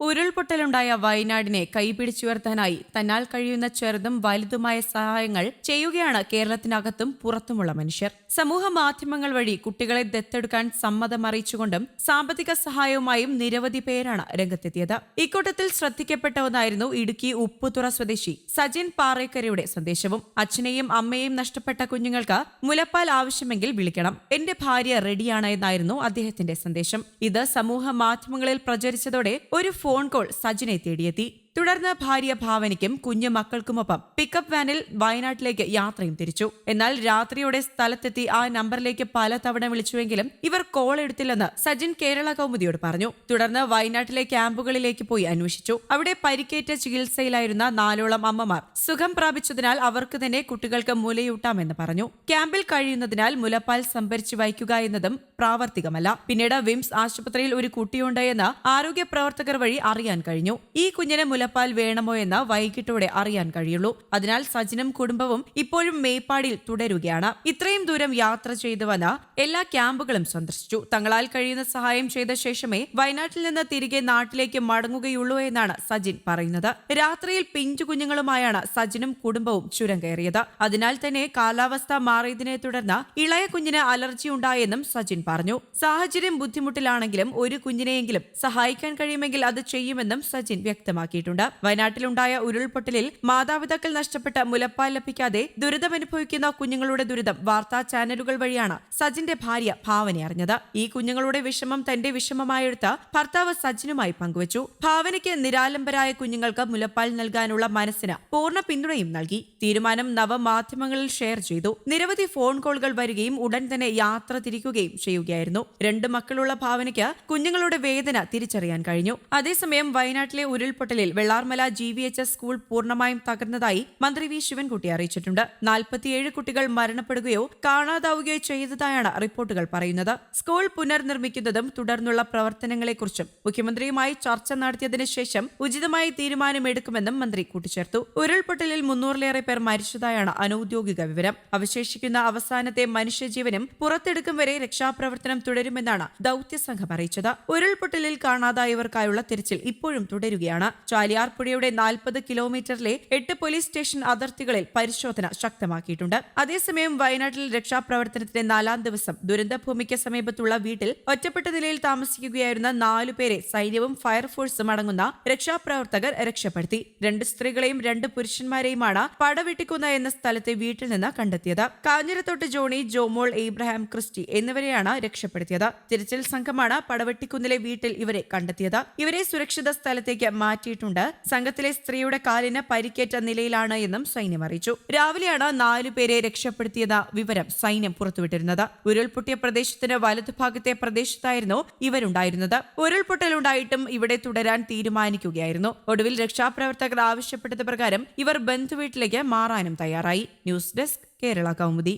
ഉരുൾപൊട്ടലുണ്ടായ വയനാടിനെ കൈപിടിച്ചുയർത്താനായി തന്നാൽ കഴിയുന്ന ചെറുതും വലുതുമായ സഹായങ്ങൾ ചെയ്യുകയാണ് കേരളത്തിനകത്തും പുറത്തുമുള്ള മനുഷ്യർ. സമൂഹ മാധ്യമങ്ങൾ വഴി കുട്ടികളെ ദത്തെടുക്കാൻ സമ്മതം അറിയിച്ചുകൊണ്ടും സാമ്പത്തിക സഹായവുമായും നിരവധി പേരാണ് രംഗത്തെത്തിയത്. ഇക്കൂട്ടത്തിൽ ശ്രദ്ധിക്കപ്പെട്ട ഒന്നായിരുന്നു ഇടുക്കി ഉപ്പുതുറ സ്വദേശി സജിൻ പാറേക്കരയുടെ സന്ദേശവും. അച്ഛനെയും അമ്മയെയും നഷ്ടപ്പെട്ട കുഞ്ഞുങ്ങൾക്ക് മുലപ്പാൽ ആവശ്യമെങ്കിൽ വിളിക്കണം. എന്റെ ഭാര്യ റെഡിയാണ് എന്നായിരുന്നു അദ്ദേഹത്തിന്റെ സന്ദേശം. ഇത് സമൂഹ മാധ്യമങ്ങളിൽ പ്രചരിച്ചതോടെ ഒരു ഫോൺ കോൾ സജിനെ തേടിയെത്തി തുടർന്ന് ഭാര്യ ഭാവനയ്ക്കും കുഞ്ഞു മക്കൾക്കുമൊപ്പം പിക്കപ്പ് വാനിൽ വയനാട്ടിലേക്ക് യാത്രയും തിരിച്ചു. എന്നാൽ രാത്രിയോടെ സ്ഥലത്തെത്തി ആ നമ്പറിലേക്ക് പലതവണ വിളിച്ചുവെങ്കിലും ഇവർ കോൾ എടുത്തില്ലെന്ന് സജിൻ കേരള കൗമുദിയോട് പറഞ്ഞു. തുടർന്ന് വയനാട്ടിലെ ക്യാമ്പുകളിലേക്ക് പോയി അന്വേഷിച്ചു. അവിടെ പരിക്കേറ്റ ചികിത്സയിലായിരുന്ന നാലോളം അമ്മമാർ സുഖം പ്രാപിച്ചതിനാൽ അവർക്ക് തന്നെ കുട്ടികൾക്ക് മുലയൂട്ടാമെന്ന് പറഞ്ഞു. ക്യാമ്പിൽ കഴിയുന്നതിനാൽ മുലപ്പാൽ സംഭരിച്ചു വയ്ക്കുക എന്നതും പ്രാവർത്തികമല്ല. പിന്നീട് വിംസ് ആശുപത്രിയിൽ ഒരു കുട്ടിയുണ്ട് എന്ന് ആരോഗ്യ പ്രവർത്തകർ വഴി അറിയാൻ കഴിഞ്ഞു. ഈ കുഞ്ഞിന് മുലപ്പാൽ വേണമോ എന്ന് വൈകിട്ടോടെ അറിയാൻ കഴിയുള്ളൂ. അതിനാൽ സജിനും കുടുംബവും ഇപ്പോഴും മേപ്പാടിൽ തുടരുകയാണ്. ഇത്രയും ദൂരം യാത്ര ചെയ്തു വന്ന എല്ലാ ക്യാമ്പുകളും സന്ദർശിച്ചു. തങ്ങളാൽ കഴിയുന്ന സഹായം ചെയ്ത ശേഷമേ വയനാട്ടിൽ നിന്ന് തിരികെ നാട്ടിലേക്ക് മടങ്ങുകയുള്ളൂ എന്നാണ് സജിൻ പറയുന്നത്. രാത്രിയിൽ പിഞ്ചു കുഞ്ഞുങ്ങളുമായാണ് സജിനും കുടുംബവും ചുരം കയറിയത് അതിനാൽ തന്നെ കാലാവസ്ഥ മാറിയതിനെ തുടർന്ന് ഇളയ കുഞ്ഞിന് അലർജി ഉണ്ടായെന്നും സജിൻ പറഞ്ഞു. സാഹചര്യം ബുദ്ധിമുട്ടിലാണെങ്കിലും ഒരു കുഞ്ഞിനെയെങ്കിലും സഹായിക്കാൻ കഴിയുമെങ്കിൽ അത് ചെയ്യുമെന്നും സജിൻ വ്യക്തമാക്കിയിട്ടുണ്ട്. വയനാട്ടിലുണ്ടായ ഉരുൾപൊട്ടലിൽ മാതാപിതാക്കൾ നഷ്ടപ്പെട്ട മുലപ്പാൽ ലഭിക്കാതെ ദുരിതമനുഭവിക്കുന്ന കുഞ്ഞുങ്ങളുടെ ദുരിതം വാർത്താ ചാനലുകൾ വഴിയാണ് സജിന്റെ ഭാര്യ ഭാവന അറിഞ്ഞത്. ഈ കുഞ്ഞുങ്ങളുടെ വിഷമം തന്റെ വിഷമമായെടുത്ത ഭർത്താവ് സജിനുമായി പങ്കുവച്ചു. ഭാവനയ്ക്ക് നിരാലംബരായ കുഞ്ഞുങ്ങൾക്ക് മുലപ്പാൽ നൽകാനുള്ള മനസ്സിന് പൂർണ പിന്തുണയും നൽകി. തീരുമാനം നവമാധ്യമങ്ങളിൽ ഷെയർ ചെയ്തു. നിരവധി ഫോൺ കോളുകൾ വരികയും ഉടൻ തന്നെ യാത്ര തിരിക്കുകയും ചെയ്യുകയായിരുന്നു. രണ്ട് മക്കളുള്ള ഭാവനയ്ക്ക് കുഞ്ഞുങ്ങളുടെ വേദന തിരിച്ചറിയാൻ കഴിഞ്ഞു. അതേസമയം വയനാട്ടിലെ ഉരുൾപൊട്ടലിൽ Vellarmala G V H S school പൂർണമായും തകർന്നതായി മന്ത്രി വി ശിവൻകുട്ടി അറിയിച്ചിട്ടുണ്ട്. നാൽപ്പത്തിയേഴ് കുട്ടികൾ മരണപ്പെടുകയോ കാണാതാവുകയോ ചെയ്തതായാണ് റിപ്പോർട്ടുകൾ പറയുന്നത്. സ്കൂൾ പുനർനിർമ്മിക്കുന്നതും തുടർന്നുള്ള പ്രവർത്തനങ്ങളെക്കുറിച്ചും മുഖ്യമന്ത്രിയുമായി ചർച്ച നടത്തിയതിനു ശേഷം ഉചിതമായ തീരുമാനമെടുക്കുമെന്നും മന്ത്രി കൂട്ടിച്ചേർത്തു. ഉരുൾപൊട്ടലിൽ മുന്നൂറിലേറെ പേർ മരിച്ചതായാണ് അനൌദ്യോഗിക വിവരം. അവശേഷിക്കുന്ന അവസാനത്തെ മനുഷ്യജീവനും പുറത്തെടുക്കും വരെ രക്ഷാപ്രവർത്തനം തുടരുമെന്നാണ് ദൌത്യസംഘം അറിയിച്ചത്. ഉരുൾപൊട്ടലിൽ കാണാതായവർക്കായുള്ള തിരച്ചിൽ ഇപ്പോഴും തുടരുകയാണ്. ചാലിയാർ പുഴയുടെ നാൽപ്പത് കിലോമീറ്ററിലെ എട്ട് പോലീസ് സ്റ്റേഷൻ അതിർത്തികളിൽ പരിശോധന ശക്തമാക്കിയിട്ടുണ്ട്. അതേസമയം വയനാട്ടിൽ രക്ഷാപ്രവർത്തനത്തിന്റെ നാലാം ദിവസം ദുരന്തഭൂമിക്ക് സമീപത്തുള്ള വീട്ടിൽ ഒറ്റപ്പെട്ട നിലയിൽ താമസിക്കുകയായിരുന്ന നാലുപേരെ സൈന്യവും ഫയർഫോഴ്സും അടങ്ങുന്ന രക്ഷാപ്രവർത്തകർ രക്ഷപ്പെടുത്തി. രണ്ട് സ്ത്രീകളെയും രണ്ട് പുരുഷന്മാരെയുമാണ് പടവെട്ടിക്കുന്ന എന്ന സ്ഥലത്തെ വീട്ടിൽ നിന്ന് കണ്ടെത്തിയത്. കാഞ്ഞിരത്തോട്ട് ജോണി ജോമോൾ ഇബ്രാഹിം ക്രിസ്റ്റി എന്നിവരെയാണ് രക്ഷപ്പെടുത്തിയത്. തിരച്ചിൽ സംഘമാണ് പടവെട്ടിക്കുന്നിലെ വീട്ടിൽ ഇവരെ കണ്ടെത്തിയത്. ഇവരെ സുരക്ഷിത സ്ഥലത്തേക്ക് മാറ്റിയിട്ടുണ്ട്. സംഘത്തിലെ സ്ത്രീയുടെ കാലിന് പരിക്കേറ്റ നിലയിലാണ് എന്നും സൈന്യം അറിയിച്ചു. രാവിലെയാണ് നാലുപേരെ രക്ഷപ്പെടുത്തിയത് വിവരം സൈന്യം പുറത്തുവിട്ടിരുന്നത്. ഉരുൾപൊട്ടിയ പ്രദേശത്തിന് വലതുഭാഗത്തെ പ്രദേശത്തായിരുന്നു ഇവരുണ്ടായിരുന്നത്. ഉരുൾപൊട്ടലുണ്ടായിട്ടും ഇവിടെ തുടരാൻ തീരുമാനിക്കുകയായിരുന്നു. ഒടുവിൽ രക്ഷാപ്രവർത്തകർ ആവശ്യപ്പെട്ടത് പ്രകാരം ഇവർ ബന്ധുവീട്ടിലേക്ക് മാറാനും തയ്യാറായി. News desk Kerala Kaumudi.